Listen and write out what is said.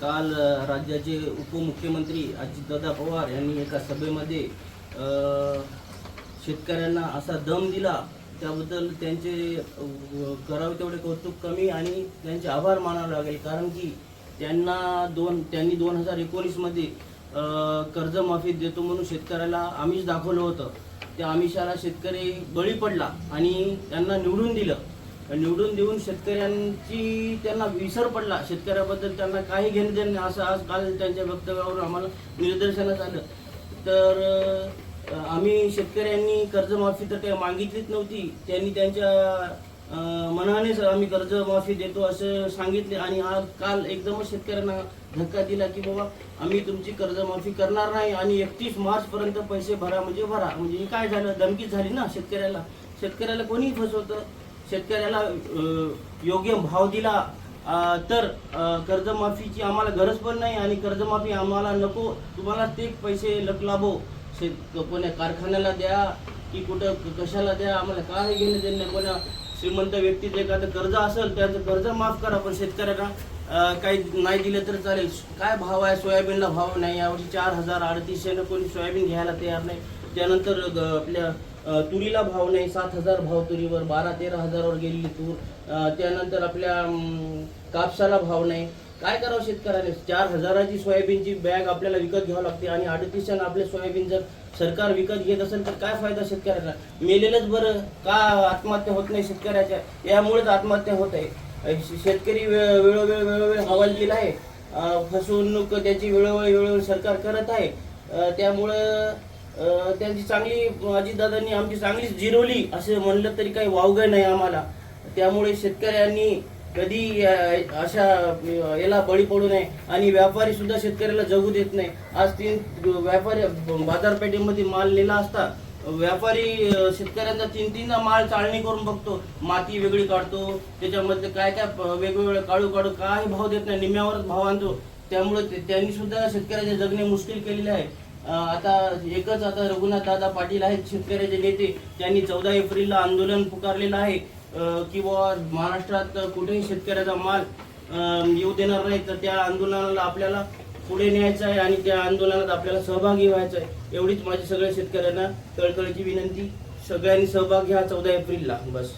काल राज्याचे उपमुख्यमंत्री अजितदादा पवार यांनी एका सभेमध्ये शेतकऱ्यांना असा दम दिला. त्याबद्दल त्यांचे करावे तेवढे कौतुक कमी आणि त्यांचे आभार मानावे लागेल. कारण की त्यांना दोन त्यांनी दोन हजार एकोणीसमध्ये कर्जमाफी देतो म्हणून शेतकऱ्याला आमिष दाखवलं होतं. त्या आमिषाला शेतकरी बळी पडला आणि त्यांना निवडून दिलं. निवडून देऊन शेतकऱ्यांची त्यांना विसर पडला. शेतकऱ्याबद्दल त्यांना काही घेणं देणं नाही. असं आज काल त्यांच्या वक्तव्यावर आम्हाला निदर्शनास आलं. तर आम्ही शेतकऱ्यांनी कर्जमाफी तर काही मागितलीच नव्हती. त्यांनी त्यांच्या मनानेच आम्ही कर्जमाफी देतो असं सांगितले आणि आज काल एकदमच शेतकऱ्यांना धक्का दिला की बाबा आम्ही तुमची कर्जमाफी करणार नाही आणि एकतीस मार्चपर्यंत पैसे भरा म्हणजे भरा. म्हणजे हे काय झालं? धमकीच झाली ना शेतकऱ्याला. शेतकऱ्याला कोणीही फसवतं? शेतकऱ्याला योग्य भाव दिला तर कर्जमाफीची आम्हाला गरज पण नाही आणि कर्जमाफी आम्हाला नको. तुम्हाला ते पैसे लकलाभो शेत कोण्या कारखान्याला द्या की कुठं कशाला द्या आम्हाला काय घेणं देणं नाही. कोण्या श्रीमंत व्यक्तीचं एखादं कर्ज असेल त्याचं कर्ज माफ करा पण शेतकऱ्यांना काही नाही दिलं तर चालेल. काय भाव आहे? सोयाबीनला भाव नाही. यावर्षी चार हजार अडतीसशेनं कोणी सोयाबीन घ्यायला तयार नाही. त्यानंतर ग- आपल्या तुरीला भाव नाही सात हजार भाव तुरीवर बारा तेरा हजारावर गेलेली तूर त्यानंतर आपल्या कापसाला भाव नाही. काय करावं शेतकऱ्याने? चार हजाराची सोयाबीनची बॅग आपल्याला विकत घ्यावं लागते आणि अडतीसशेनं आपले सोयाबीन जर सरकार विकत घेत असेल तर काय फायदा शेतकऱ्याला? मेलेलंच बरं. का आत्महत्या होत नाही शेतकऱ्याच्या? यामुळेच आत्महत्या होत आहे. शे- शेतकरी वेळोवेळी वेळोवेळ हवाल दिला आहे. फसवणूक त्याची वेळोवेळी वेळोवेळी सरकार करत आहे. त्यामुळं त्यांची चांगली अजितदादांनी आमची चांगलीच जिरवली असं म्हणलं तरी काही वावगं नाही आम्हाला. त्यामुळे शेतकऱ्यांनी कधी अशा याला बळी पडू नये आणि व्यापारी सुद्धा शेतकऱ्याला जगू देत नाही. आज तीन व्यापारी बाजारपेठेमध्ये माल नेला असता व्यापारी शेतकऱ्यांचा तीन तीनदा माल चाळणी करून बघतो. माती वेगळी काढतो त्याच्यामध्ये काय काय प- वेगवेगळे काढू काढू काही भाव देत नाही निम्म्यावरच भाव आणतो. त्यामुळे त्यांनी सुद्धा शेतकऱ्याचे जगणे मुश्किल केलेले आहे. आता एकच आता रघुनाथ दादा पाटील आहेत शेतकऱ्याचे नेते. त्यांनी चौदा एप्रिलला आंदोलन पुकारलेलं आहे. की बाबा महाराष्ट्रात कुठेही शेतकऱ्याचा माल येऊ देणार नाही तर त्या आंदोलनाला आपल्याला पुढे न्यायचं आहे आणि त्या आंदोलनात आपल्याला सहभागी व्हायचं आहे. एवढीच माझी सगळ्या शेतकऱ्यांना कळकळीची विनंती. सगळ्यांनी सहभाग घ्या चौदा एप्रिलला. बस.